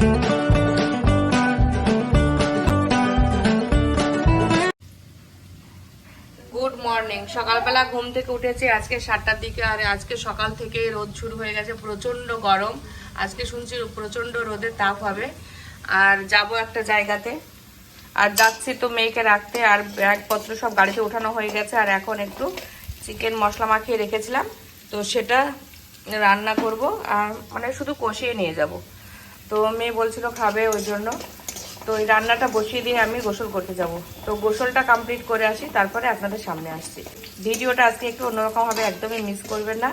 Good morning সকালবেলা ঘুম থেকে উঠেছি, আজকে সাতটার দিকে, আর আজকে সকাল থেকে রোদ শুরু হয়ে গেছে প্রচণ্ড গরম। আজকে শুনছি প্রচণ্ড রোদের তাপ হবে। আর যাব একটা জায়গাতে। আর যাচ্ছি তো মেয়েকে রাখতে, আর ব্যাগপত্র সব গাড়িতে ওঠানো হয়ে গেছে, আর এখন একটু চিকেন মশলা মাখিয়ে রেখেছিলাম। তো সেটা রান্না করব, আর মানে শুধু কষিয়ে নিয়ে যাব। তো মেয়ে বলছিল খাবে ওই জন্য। তো এই রান্নাটা বসিয়ে দিয়ে আমি গোসল করতে যাব। তো গোসলটা কমপ্লিট করে আসি, তারপরে আপনাদের সামনে আসছি। ভিডিওটা আজকে একটু অন্যরকম হবে, একদমই মিস করবেন না।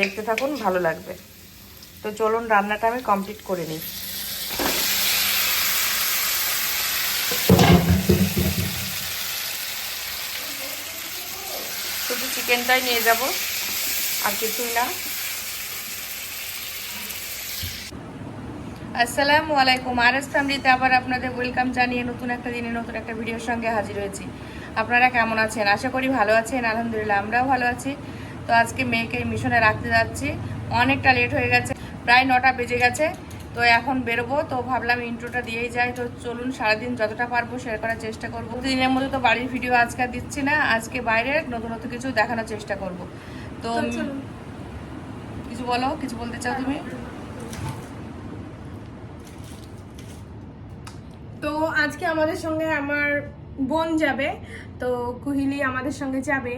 দেখতে থাকুন, ভালো লাগবে। তো চলুন, রান্নাটা আমি কমপ্লিট করে নিই। শুধু চিকেনটাই নিয়ে যাব, আর কিছুই না। আসসালামু আলাইকুম। আর এস ফ্যামিলিতে আবার আপনাদের ওয়েলকাম জানিয়ে নতুন একটা দিনে নতুন একটা ভিডিওর সঙ্গে হাজির হয়েছি। আপনারা কেমন আছেন? আশা করি ভালো আছেন আলহামদুলিল্লাহ আমরাও ভালো আছি। তো আজকে মেয়েকে মিশনে রাখতে যাচ্ছি। অনেকটা লেট হয়ে গেছে প্রায় নটা বেজে গেছে। তো এখন বেরোবো। তো ভাবলাম ইন্ট্রোটা দিয়েই যাই। তো চলুন সারাদিন যতটা পারব শেয়ার করার চেষ্টা করব। দিনের মধ্যে তো বাড়ির ভিডিও আজকে দিচ্ছি না। আজকে বাইরে নতুন নতুন কিছু দেখানোর চেষ্টা করব। তো কিছু বলো কিছু বলতে চাও তুমি? তো আজকে আমাদের সঙ্গে আমার বোন যাবে, তো কুহিলি আমাদের সঙ্গে যাবে।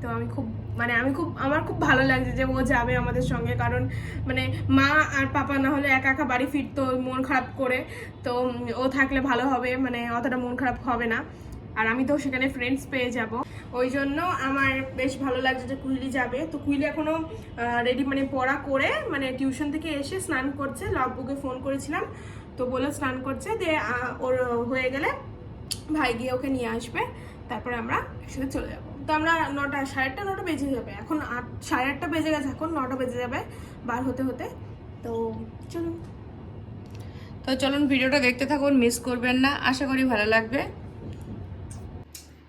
তো আমি খুব মানে আমি খুব, আমার খুব ভালো লাগছে যে ও যাবে আমাদের সঙ্গে, কারণ মানে মা আর পাপা না হলে একা একা বাড়ি ফিরতো মন খারাপ করে। তো ও থাকলে ভালো হবে মানে অতটা মন খারাপ হবে না। আর আমি তো সেখানে ফ্রেন্ডস পেয়ে যাব। ওই জন্য আমার বেশ ভালো লাগছে যে কুইলি যাবে। তো কুইলি এখনও রেডি মানে পড়া করে মানে টিউশন থেকে এসে স্নান করছে। লাভবুকে ফোন করেছিলাম। তো বলে স্নান করছে দিয়ে আহ, ওর হয়ে গেলে ভাই গিয়ে ওকে নিয়ে আসবে তারপরে আমরা একসাথে চলে যাব। তো আমরা নটা সাড়ে আটটা নটা বেজে যাবে। এখন আট সাড়ে আটটা বেজে গেছে এখন নটা বেজে যাবে বার হতে হতে। তো চলুন। তো চলুন ভিডিওটা দেখতে থাকুন মিস করবেন না। আশা করি ভালো লাগবে।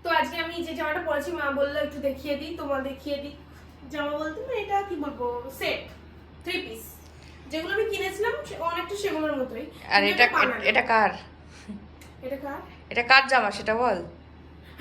তো আজকে আমি যে জামাটা পরেছি মা বলল একটু দেখিয়ে দিই তোমার দেখিয়ে দিই। জামা বলতে না এটা কি বলব? সেট থ্রি পিস যেগুলো আমি কিনেছিলাম অনেকটা সেগুলোর মতোই। আর এটা এটা কার? এটা কার? এটা কার জামা সেটা বল।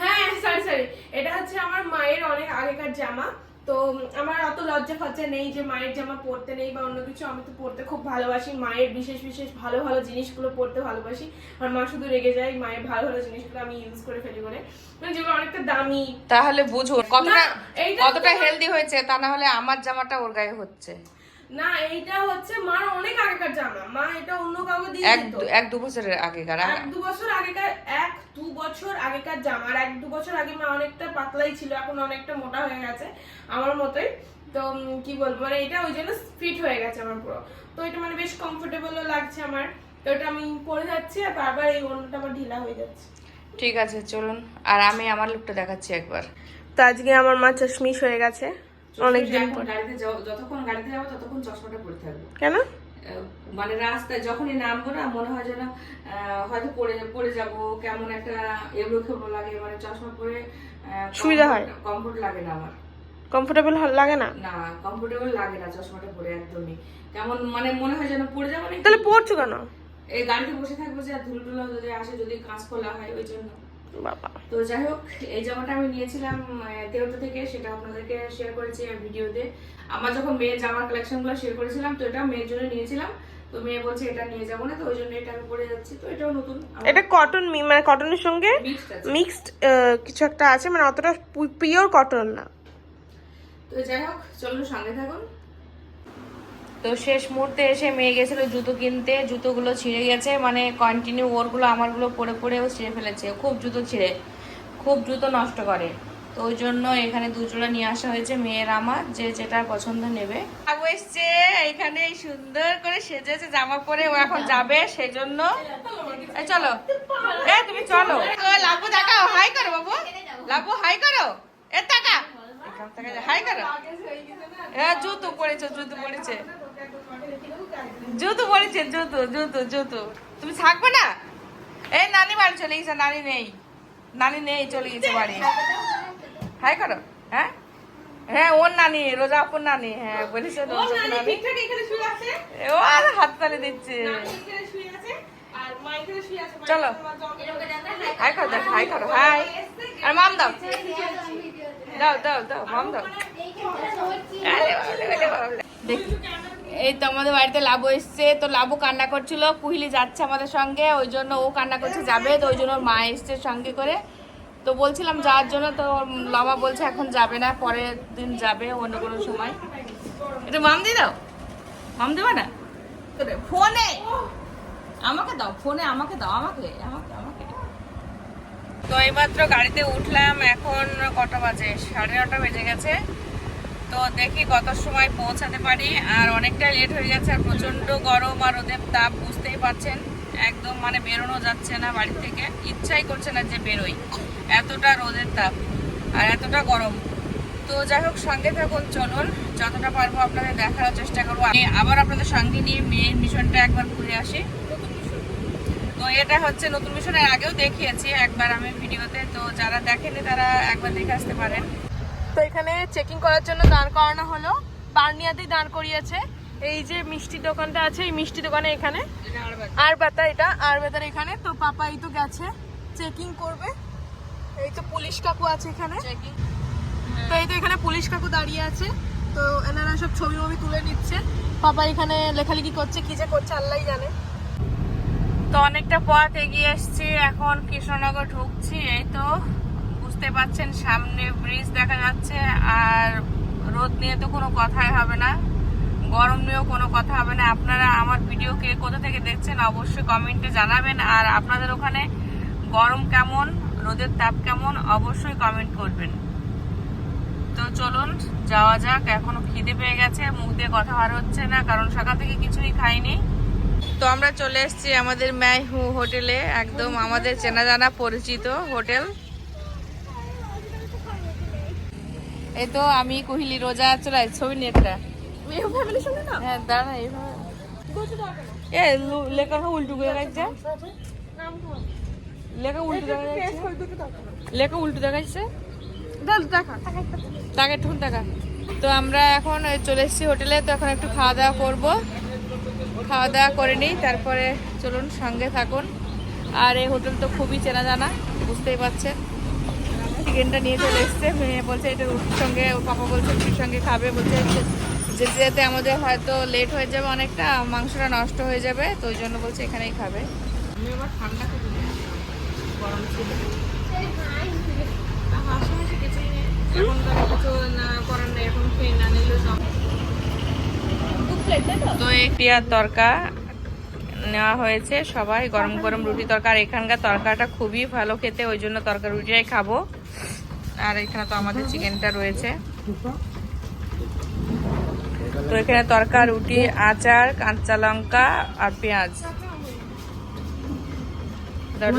হ্যাঁ সরি সরি এটা হচ্ছে আমার মায়ের অনেক আগেকার জামা। তো আমার অত লজ্জা ফজ্জা নেই যে মায়ের জামা পরতে নেই বা অন্য কিছু। আমি তো পরতে খুব ভালোবাসি। মায়ের বিশেষ বিশেষ ভালো ভালো জিনিসগুলো পরতে ভালোবাসি। আর মা শুধু রেগে যায় মায়ের ভালো ভালো জিনিসগুলো আমি ইউজ করে ফেলি বলে। মানে যেগুলো অনেকটা দামি। তাহলে বুঝো কতটা কতটা হেলদি হয়েছে তা না হলে আমার জামাটা ওর গায়ে হচ্ছে। না এইটা হচ্ছে মার অনেক আগেকার জামা। মা এটা অন্য কাউকে দিয়ে এক দু- এক দু বছরের আগেকার এক দু বছর আগেকার এক দু বছর আগেকার জামা। আর এক দু বছর আগে মা অনেকটা পাতলাই ছিল এখন অনেকটা মোটা হয়ে গেছে আমার মতোই। তো কি বলব মানে এটা ওই জন্য ফিট হয়ে গেছে আমার পুরো। তো এটা মানে বেশ কমফোর্টেবলও লাগছে আমার। তো এটা আমি পরে যাচ্ছি আর বারবার এই অন্যটা আমার ঢিলা হয়ে যাচ্ছে। ঠিক আছে চলুন। আর আমি আমার লুকটা দেখাচ্ছি একবার। তো আজকে আমার মা চশমিশ হয়ে গেছে। অনেকদিন গাড়িতে যাও- যতক্ষণ গাড়িতে যাব ততক্ষণ চশমাটা পরে থাকব। কেন? মানে রাস্তায় যখনই নামবো না মনে হয় যেন হয়তো পড়ে পড়ে যাব কেমন একটা এবড়ো খেবড়ো লাগে মানে চশমা পরে সুবিধা হয়? কমফোর্ট লাগে না আমার। কমফোর্টেবল লাগে না? না কমফোর্টেবল লাগে না চশমাটা পরে একদমই। কেমন মানে মনে হয় যেন পড়ে যাব তাহলে পড়ছো কেন? এই গাড়িতে বসে থাকব যে আর ধুলো টুলো যদি আসে যদি কাঁচ খোলা হয় ওই জন্য। বাবা। তো যাই হোক এই জামাটা আমি নিয়েছিলাম তেরোটা থেকে সেটা আপনাদেরকে শেয়ার করেছি ভিডিওতে আমার যখন মেয়ের জামার কালেকশনগুলো শেয়ার করেছিলাম তো এটা মেয়ের জন্য নিয়েছিলাম। তো মেয়ে বলছে এটা নিয়ে যাব না। তো ওই জন্য এটা আমি পরে যাচ্ছি। তো এটাও নতুন। এটা কটন মানে কটনের সঙ্গে মিক্সড মিক্সড কিছু একটা আছে মানে অতটা পিওর কটন না। তো যাই হোক চলুন সঙ্গে থাকুন। তো শেষ মুহূর্তে এসে মেয়ে গেছিল জুতো কিনতে, জুতোগুলো ছিঁড়ে গেছে মানে কন্টিনিউ ওরগুলো, আমারগুলো পরে পরে ও ছিঁড়ে ফেলেছে খুব জুতো ছিঁড়ে, খুব জুতো নষ্ট করে। তো ওই জন্য এখানে দুজোড়া নিয়ে আসা হয়েছে, মেয়ের আমার, যে যেটা পছন্দ নেবে। এসছে এখানে সুন্দর করে সেজেছে জামা পরে, ও এখন যাবে সেই জন্য চলো। এ, তুমি চলো। লাবু দেখাও হাই করো বাবু। লাবু হাই করো। এ টাকা হাই করো। এ, জুতো পড়েছে জুতো পড়েছে জুতো পড়েছে জুতো জুতো জুতো তুমি থাকবে না? এই নানি বাড়ি চলে গেছে নানি নেই। নানি নেই চলে গেছে বাড়ি। হাই করো হ্যাঁ? হ্যাঁ ওর নানি রোজা আপুর নানি হ্যাঁ বলেছে ও নানি ঠিকঠাক এখানে শুয়ে আছে? ও আর হাত তালি দিচ্ছে। নানি এখানে শুয়ে আছে আর মা এখানে শুয়ে আছে মা চলো। হাই করো দেখ হাই করো হাই। আর মাম দাও। দাও দাও দাও মাম দাও। বাবলে। দেখ- এই তো আমাদের বাড়িতে লাবু এসছে, তো লাবু কান্না করছিল, কুহিলি যাচ্ছে আমাদের সঙ্গে, ওই জন্য ও কান্না করছে, যাবে, তো ওই জন্য ওর মা এসছে সঙ্গে করে। তো বলছিলাম যাওয়ার জন্য, তো লামা বলছে এখন যাবে না, পরের দিন যাবে অন্য কোনো সময়। এটা মাম দিয়ে দাও মাম দেবে না ফোনে। আমাকে দাও, ফোনে আমাকে দাও, আমাকে আমাকে আমাকে। তো এইমাত্র গাড়িতে উঠলাম, এখন কটা বাজে? সাড়ে নটা বেজে গেছে। তো দেখি কত সময় পৌঁছাতে পারি। আর অনেকটা লেট হয়ে গেছে, আর প্রচণ্ড গরম আর ওদের তাপ বুঝতেই পারছেন। একদম মানে বেরোনো যাচ্ছে না বাড়ি থেকে। ইচ্ছাই করছে না যে বেরোই। এতটা রোদের তাপ আর এতটা গরম। তো যাই হোক, সঙ্গে থাকুন, চলুন। যতটা পারব আপনাদের দেখার চেষ্টা করব। আমি আবার আপনাদের সঙ্গে নিয়ে মেন মিশনটা একবার ঘুরে আসি। তো এটা হচ্ছে নতুন মিশনের আগেও দেখিয়েছি একবার আমি ভিডিওতে। তো যারা দেখেনি তারা একবার দেখে আসতে পারেন। তো এখানে চেকিং করার জন্য দাঁড় করানো হলো। বার্নিয়াতেই দাঁড় করিয়েছে। এই যে মিষ্টি দোকানটা আছে এই মিষ্টি দোকানে এখানে। আর বেতা এটা আর বেতার এখানে। তো পাপা এই তো গেছে চেকিং করবে। এই তো পুলিশ কাকু আছে এখানে। তো এই তো এখানে পুলিশ কাকু দাঁড়িয়ে আছে। তো এনারা সব ছবি মবি তুলে নিচ্ছে। পাপা এখানে লেখালেখি করছে কি যে করছে আল্লাহ জানে। তো অনেকটা পথ এগিয়ে এসেছি এখন কৃষ্ণনগর ঢুকছি এই তো। বুঝতে পারছেন, সামনে ব্রিজ দেখা যাচ্ছে, আর রোদ নিয়ে তো কোনো কথাই হবে না, গরম নিয়েও কোনো কথা হবে না। আপনারা আমার ভিডিও কে কোথা থেকে দেখছেন অবশ্যই কমেন্টে জানাবেন, আর আপনাদের ওখানে গরম কেমন, রোদের তাপ কেমন, অবশ্যই কমেন্ট করবেন। তো চলুন, যাওয়া যাক, এখনও খিদে পেয়ে গেছে, মুখ দিয়ে কথা বার হচ্ছে না, কারণ সকাল থেকে কিছুই খাইনি। তো আমরা চলে এসেছি আমাদের ম্যাই হু হোটেলে, একদম আমাদের চেনা জানা পরিচিত হোটেল। এই তো আমি কহিলি রোজা চলে আয়, ছবি নিয়ে একটা হ্যাঁ দাঁড়া এইভাবে। এ লু- লেখাটা উল্টো করে রাখছে লেখা উল্টো দেখা যাচ্ছে। লেখা উল্টো দেখাচ্ছে দেখা। টাকা একটু টাকা তো আমরা এখন চলে এসেছি হোটেলে তো এখন একটু খাওয়া দাওয়া করব। খাওয়া দাওয়া করে নিই তারপরে চলুন সঙ্গে থাকুন। আর এই হোটেল তো খুবই চেনা জানা বুঝতেই পারছেন। চিকেনটা নিয়ে চলে এসছে। মেয়ে বলছে এটা রুটির সঙ্গে ওর পাপা বলছে রুটির সঙ্গে খাবে। বলছে যেতে যেতে আমাদের হয়তো লেট হয়ে যাবে অনেকটা মাংসটা নষ্ট হয়ে যাবে তো ওই জন্য বলছে এখানেই খাবে। আমি আবার ঠান্ডা গরম ছিল। হাসাহাসি কিছুই নেই। এখন তো আর কিছু না করার নেই এখন খেয়ে না নিলেও সব। তো? টিয়ার তরকা নেওয়া হয়েছে সবাই গরম গরম রুটি তরকা। আর এখানকার তরকাটা খুবই ভালো খেতে ওই জন্য তরকা রুটিটাই খাব। আর এখানে তো আমাদের চিকেনটা রয়েছে। তো এখানে তরকা, রুটি, আচার, কাঁচা লঙ্কা আর পেঁয়াজ।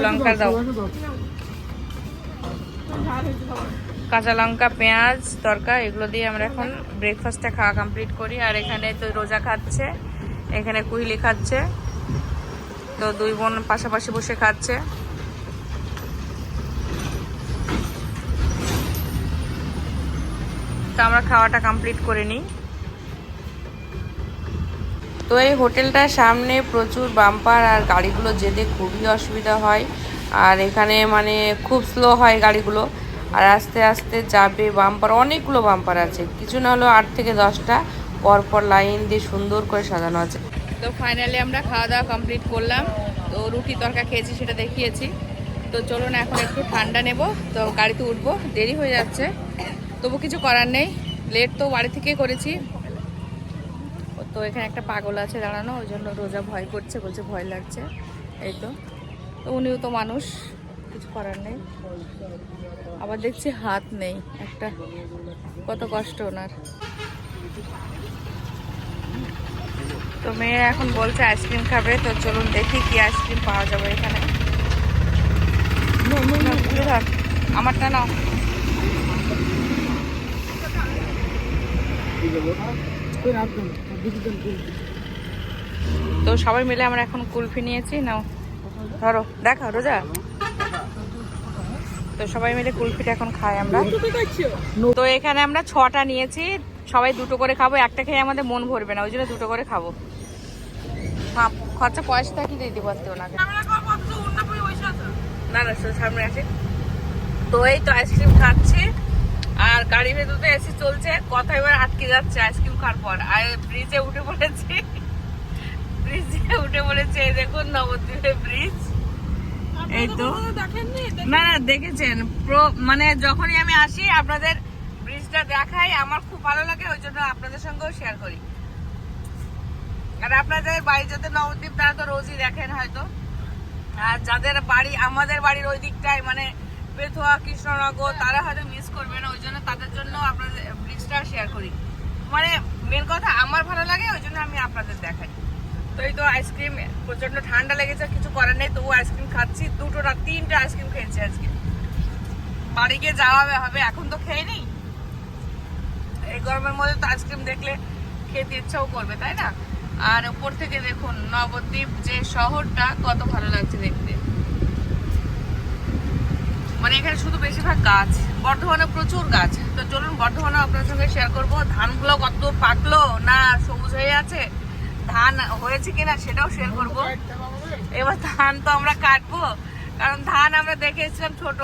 লঙ্কা দাও। কাঁচা লঙ্কা, পেঁয়াজ, তরকা, এগুলো দিয়ে আমরা এখন ব্রেকফাস্টটা খাওয়া কমপ্লিট করি। আর এখানে তো রোজা খাচ্ছে, এখানে কুহিলি খাচ্ছে। তো দুই বোন পাশাপাশি বসে খাচ্ছে। তো আমরা খাওয়াটা কমপ্লিট করে নিই। তো এই হোটেলটার সামনে প্রচুর বাম্পার আর গাড়িগুলো যেতে খুবই অসুবিধা হয়। আর এখানে মানে খুব স্লো হয় গাড়িগুলো। আর আস্তে আস্তে যাবে বাম্পার অনেকগুলো বাম্পার আছে। কিছু না হলেও আট থেকে দশটা পরপর লাইন দিয়ে সুন্দর করে সাজানো আছে। তো ফাইনালি আমরা খাওয়া দাওয়া কমপ্লিট করলাম। তো রুটি তরকা খেয়েছি সেটা দেখিয়েছি। তো চলুন এখন একটু ঠান্ডা নেব। তো গাড়িতে উঠবো, দেরি হয়ে যাচ্ছে। তবু কিছু করার নেই। লেট তো বাড়ি থেকেই করেছি। তো এখানে একটা পাগল আছে দাঁড়ানো ওই জন্য রোজা ভয় করছে বলছে ভয় লাগছে। এই তো। তো উনিও তো মানুষ কিছু করার নেই। আবার দেখছি হাত নেই একটা। কত কষ্ট ওনার। তো মেয়ে এখন বলছে আইসক্রিম খাবে তো চলুন দেখি কি আইসক্রিম পাওয়া যাবে এখানে। আমারটা নাও। তো সবাই মিলে আমরা এখন কুলফি নিয়েছি নাও। ধরো দেখা রোজা। তো সবাই মিলে কুলফিটা এখন খাই আমরা। তো এখানে আমরা ছটা নিয়েছি সবাই দুটো করে খাব একটা খেয়ে আমাদের মন ভরবে না ওই জন্য দুটো করে খাব। খরচা পয়সা কি দিয়ে দিব আজকে ওনাকে? না না সামনে আসে। তো এই তো আইসক্রিম খাচ্ছি। আর গাড়ির ভেতরে এসি চলছে কথা এবার আটকে যাচ্ছে আইসক্রিম খাওয়ার পর। আর ব্রিজে উঠে পড়েছি। ব্রিজে উঠে পড়েছে দেখুন নবদ্বীপের ব্রিজ এই তো না না দেখেছেন। মানে যখনই আমি আসি আপনাদের ব্রিজটা দেখাই আমার খুব ভালো লাগে ওই জন্য আপনাদের সঙ্গেও শেয়ার করি। আর আপনাদের বাড়ি যাতে নবদ্বীপ তারা তো রোজই দেখেন হয়তো। আর যাদের বাড়ি আমাদের বাড়ির ওই দিকটায় মানে পেথুয়া কৃষ্ণনগর, তারা হয়তো মিস করবে না ওই জন্য তাদের জন্য আপনাদের ব্রিজটা শেয়ার করি। মানে মেন কথা, আমার ভালো লাগে ওই জন্য আমি আপনাদের দেখাই। তো এই তো আইসক্রিম প্রচণ্ড ঠান্ডা লেগেছে কিছু করার নেই তবু আইসক্রিম খাচ্ছি দুটো না তিনটা আইসক্রিম খেয়েছি আজকে। বাড়ি গিয়ে যাওয়া হবে এখন তো খেয়ে নেই। এই গরমের মধ্যে তো আইসক্রিম দেখলে খেতে ইচ্ছাও করবে, তাই না? আর উপর থেকে দেখুন, নবদ্বীপ যে শহরটা, কত ভালো লাগছে দেখতে। মানে এখানে শুধু বেশিরভাগ গাছ, বর্ধমানে প্রচুর গাছ। তো চলুন বর্ধমানে আপনার সঙ্গে শেয়ার করব, ধানগুলো কত পাকলো না সবুজ হয়ে আছে, ধান হয়েছে কিনা সেটাও শেয়ার করব। এবার ধান তো আমরা কাটবো, কারণ ধান আমরা দেখে এসেছিলাম ছোট,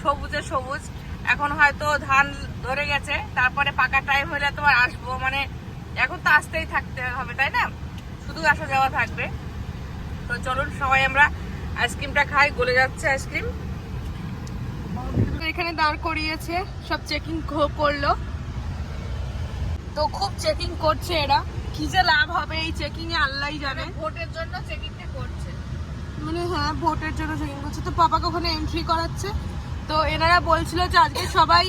সবুজে সবুজ। এখন হয়তো ধান ধরে গেছে, তারপরে পাকা টাইম হলে তোমার আসব মানে এখন তো আসতেই থাকতে হবে, তাই না? শুধু আসা যাওয়া থাকবে। তো চলুন সবাই আমরা আইসক্রিমটা খাই, গলে যাচ্ছে আইসক্রিম এখানে দাঁড় করিয়েছে সব চেকিং করল। তো খুব চেকিং করছে এরা। কি যে লাভ হবে এই চেকিং এ আল্লাহই জানে। ভোটের জন্য চেকিংটা করছে। মানে হ্যাঁ ভোটের জন্য চেকিং করছে। তো পাপাকে ওখানে এন্ট্রি করাচ্ছে। তো এনারা বলছিল যে আজকে সবাই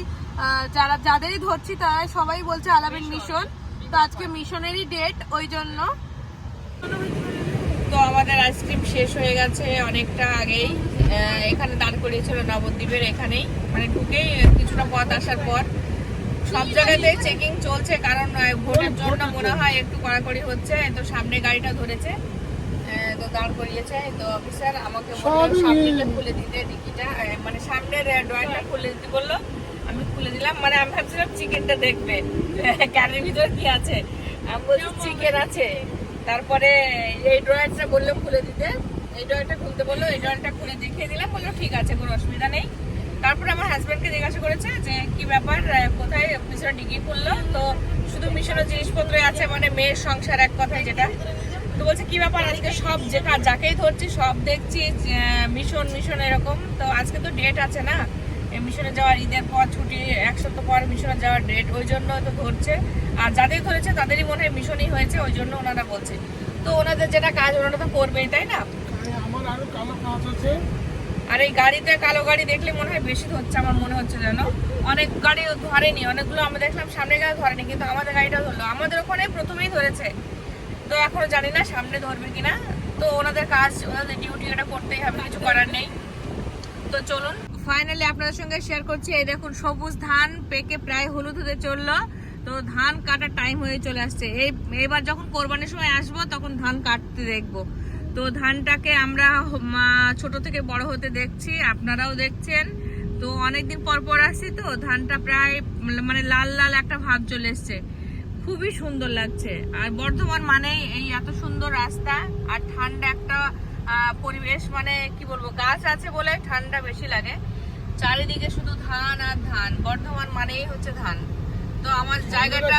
যারা যাদেরই ধরছি তারা সবাই বলছে আলামিন মিশন। তো আজকে মিশনেরই ডেট ওই জন্য। তো আমাদের আইসক্রিম শেষ হয়ে গেছে অনেকটা আগেই। এখানে দাঁড় করিয়েছিল নবদ্বীপের এখানেই। মানে ঢুকেই কিছুটা পথ আসার পর। সব জায়গাতেই চেকিং চলছে কারণ ভোটের জন্য মনে হয় একটু কড়াকড়ি হচ্ছে তো সামনে গাড়িটা ধরেছে। তো দাঁড় করিয়েছে তো অফিসার আমাকে বলল সামনেটা খুলে দিতে ডিকিটা মানে সামনের ড্রয়ারটা খুলে দিতে বলল আমি খুলে দিলাম। মানে আমি ভাবছিলাম চিকেনটা দেখবে গাড়ির ভিতরে কি আছে? আমি বলছি চিকেন আছে। তারপরে এই ড্রয়ারটা বলল খুলে দিতে। এই ড্রয়ারটা খুলতে বলল, এই ড্রয়ারটা খুলে দেখিয়ে দিলাম, বলল, ঠিক আছে, কোনো অসুবিধা নেই। তারপরে আমার হাজব্যান্ডকে জিজ্ঞাসা করেছে যে, কি ব্যাপার কোথায় পিছনে ডিগি খুললো? তো শুধু মিশনের জিনিসপত্র আছে মানে মেয়ের সংসার এক কথায় যেটা। তো বলছে, কি ব্যাপার, আজকে সব যেটা যাকেই ধরছি, সব দেখছি মিশন মিশন এরকম। তো আজকে তো ডেট আছে না মিশনে যাওয়ার ঈদের পর ছুটি এক সপ্তাহ পর মিশনে যাওয়ার ডেট ওই জন্য তো ধরছে। আর যাদের ধরেছে, তাদেরই মনে হয় মিশনই হয়েছে, ওই জন্য ওনারা বলছে। তো ওনাদের যেটা কাজ, ওনারা তো করবেই, তাই না? আরও এই গাড়িতে কালো গাড়ি দেখলে মনে হয় বেশি ধরছে, আমার মনে হচ্ছে যেন। অনেক গাড়ি ধরেনি, অনেকগুলো আমরা দেখলাম সামনে গাড়ি ধরেনি, কিন্তু আমাদের গাড়িটা ধরলো। আমাদের ওখানে প্রথমেই ধরেছে। তো এখনও জানি না সামনে ধরবে কিনা। তো ওনাদের কাজ, ওনাদের ডিউটি এটা করতেই হবে, কিছু করার নেই। তো চলুন। ফাইনালি আপনাদের সঙ্গে শেয়ার করছি, এই দেখুন, সবুজ ধান পেকে প্রায় হলুদ হতে চলল। তো ধান কাটার টাইম হয়ে চলে আসছে। এই, এবার যখন কোরবানির সময় আসব, তখন ধান কাটতে দেখব। তো ধানটাকে আমরা ছোট থেকে বড় হতে দেখছি, আপনারাও দেখছেন। তো অনেকদিন পর পর আসছি তো, ধানটা প্রায় মানে লাল লাল একটা ভাব চলে এসছে। খুবই সুন্দর লাগছে। আর বর্ধমান মানে এই এত সুন্দর রাস্তা, আর ঠান্ডা একটা পরিবেশ মানে কি বলব, গাছ আছে বলে ঠান্ডা বেশি লাগে। চারিদিকে শুধু ধান আর ধান, বর্ধমান মানেই হচ্ছে ধান। তো আমার জায়গাটা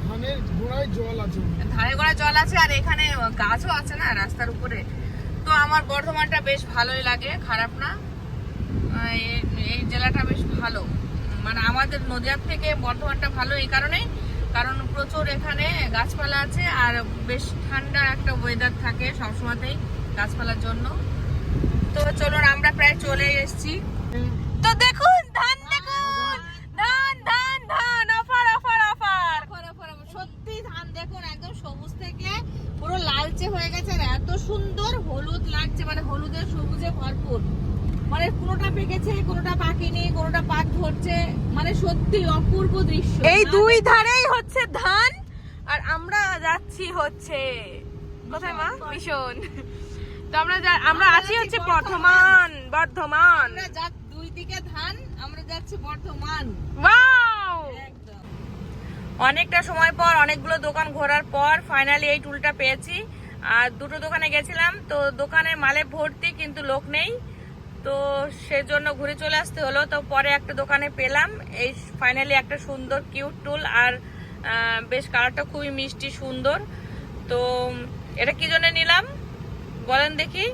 ধানের গোড়ায় জল আছে। ধারে গোড়া জল আছে আর এখানে গাছও আছে না রাস্তার উপরে। তো আমার বর্ধমানটা বেশ ভালোই লাগে খারাপ না। এই- এই জেলাটা বেশ ভালো। মানে আমাদের নদিয়ার থেকে বর্ধমানটা ভালো এই কারণেই কারণ প্রচুর এখানে গাছপালা আছে আর বেশ ঠান্ডা একটা ওয়েদার থাকে সবসময়তেই গাছপালার জন্য। তো চলুন আমরা প্রায় চলে এসেছি। তো দেখুন ধান দেখুন ধান ধান ধান অফার অফার অফার ধান দেখুন একদম সবুজ থেকে পুরো লালচে হয়ে গেছে আর এত সুন্দর হলুদ লাগছে মানে হলুদের সবুজে ভরপুর। মানে কোনোটা পেকেছে কোনোটা পাকেনি কোনোটা পাক ধরছে মানে সত্যি অপূর্ব দৃশ্য। এই দুই ধারেই হচ্ছে ধান আর আমরা যাচ্ছি হচ্ছে কোথায় মা? মিশন তো আমরা আমরা আছি হচ্ছে বর্ধমান বর্ধমান। আমরা যা দুই ওইদিকে ধান আমরা যাচ্ছি বর্ধমান। একদম অনেকটা সময় পর, অনেকগুলো দোকান ঘোরার পর ফাইনালি এই টুলটা পেয়েছি। আর দুটো দোকানে গেছিলাম, তো দোকানের মালে ভর্তি কিন্তু লোক নেই। তো সেজন্য ঘুরে চলে আসতে হলো। তো পরে একটা দোকানে পেলাম, এই ফাইনালি একটা সুন্দর কিউট টুল আর বেশ কালারটা খুবই মিষ্টি সুন্দর। তো এটা কি জন্য নিলাম? বলেন দেখি।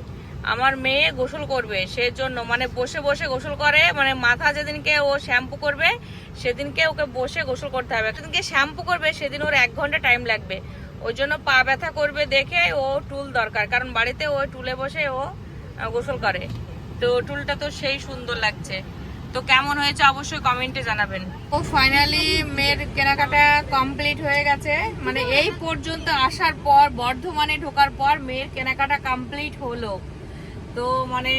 আমার মেয়ে গোসল করবে, সেজন্য মানে বসে বসে গোসল করে মানে মাথা যেদিনকে ও শ্যাম্পু করবে, সেদিনকে ওকে বসে গোসল করতে হবে। সেদিনকে শ্যাম্পু করবে, সেদিন ওর এক ঘণ্টা টাইম লাগবে। ওই জন্য পা ব্যথা করবে দেখে ও টুল দরকার, কারণ বাড়িতে ও টুলে বসে ও গোসল করে। তো টুলটা তো সেই সুন্দর লাগছে। তো কেমন হয়েছে অবশ্যই কমেন্টে জানাবেন। ও ফাইনালি মেয়ের কেনাকাটা কমপ্লিট হয়ে গেছে। মানে এই পর্যন্ত আসার পর, বর্ধমানে ঢোকার পর মেয়ের কেনাকাটা কমপ্লিট হলো। তো মানে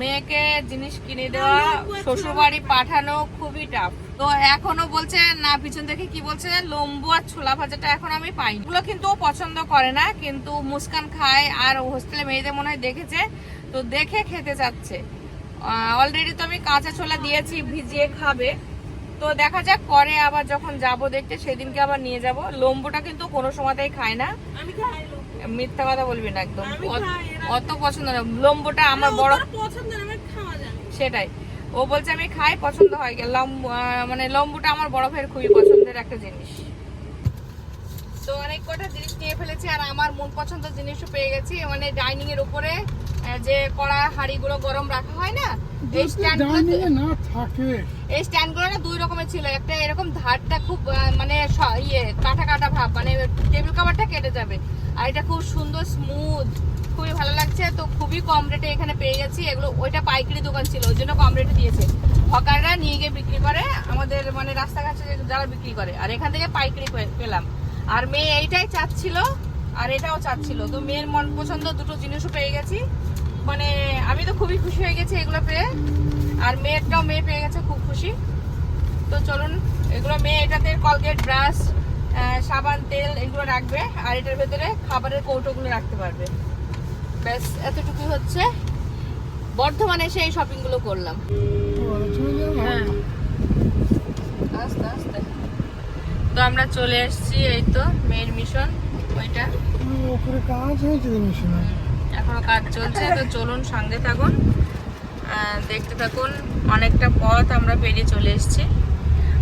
মেয়েকে জিনিস কিনে দেওয়া শ্বশুর বাড়ি পাঠানো খুবই টাফ তো এখনও বলছে না পিছন থেকে কি বলছে লম্বু আর ছোলা ভাজাটা এখন আমি পাইনি। ওগুলো কিন্তু পছন্দ করে না কিন্তু মুস্কান খায় আর হোস্টেলে মেয়েদের মনে হয় দেখেছে তো দেখে খেতে চাচ্ছে। অলরেডি তো আমি কাঁচা ছোলা দিয়েছি ভিজিয়ে খাবে। তো দেখা যাক পরে আবার যখন যাব দেখতে সেদিনকে আবার নিয়ে যাব। লম্বুটা কিন্তু কোনো সময়তেই খায় না। মিথ্যা কথা বলবি না একদম। অত- পছন্দ না লম্বুটা আমার বড় পছন্দ না আমার খাওয়া যায় সেটাই। ও বলছে আমি খাই পছন্দ হয় লম্বু মানে লম্বুটা আমার বড় ভাইয়ের খুবই পছন্দের একটা জিনিস। তো অনেক কটা জিনিস নিয়ে ফেলেছি আর আমার মন পছন্দের জিনিসও পেয়ে গেছি। মানে ডাইনিং এর উপরে যে কড়া হাঁড়িগুলো গরম রাখা হয় না এই স্ট্যান্ড ডাইনিং এ না থাকে। এই স্ট্যান্ডগুলো না দুই রকমের ছিল। একটা এরকম ধারটা খুব মানে স- ইয়ে কাটা কাটা ভাব মানে টেবিল কাভারটা কেটে যাবে। আর এটা খুব সুন্দর স্মুথ খুবই ভালো লাগছে। তো খুবই কম রেটে এখানে পেয়ে গেছি। এগুলো, ওইটা পাইকারি দোকান ছিল, ওই জন্য কম রেটে দিয়েছে। হকাররা নিয়ে গিয়ে বিক্রি করে, আমাদের মানে রাস্তাঘাটে যারা বিক্রি করে। আর এখান থেকে পাইকারি পেলাম। আর মেয়ে এইটাই চাচ্ছিল, আর এটাও চাচ্ছিল। তো মেয়ের মন পছন্দ, দুটো জিনিসও পেয়ে গেছি। মানে আমি তো খুবই খুশি হয়ে গেছি এগুলো পেয়ে। আর মেয়েরটাও মেয়ে পেয়ে গেছে, খুব খুশি। তো চলুন, এগুলো মেয়ে এটাতে কলগেট ব্রাশ সাবান, তেল এগুলো রাখবে। আর এটার ভেতরে খাবারের কৌটোগুলো রাখতে পারবে। ব্যাস এতটুকুই হচ্ছে। বর্ধমানে এসে এই শপিংগুলো করলাম। হ্যাঁ। আস্তে আস্তে। তো আমরা চলে এসেছি এই তো মেয়ের মিশন ওইটা। ওপরে কাজ হয়েছে মেশিনে এখনও কাজ চলছে তো চলুন সঙ্গে থাকুন। দেখতে থাকুন অনেকটা পথ আমরা পেরিয়ে চলে এসেছি।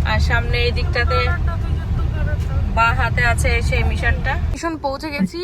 আর সামনে এই দিকটাতে বা হাতে আছে সেই মিশনটা মিশন পৌঁছে গেছি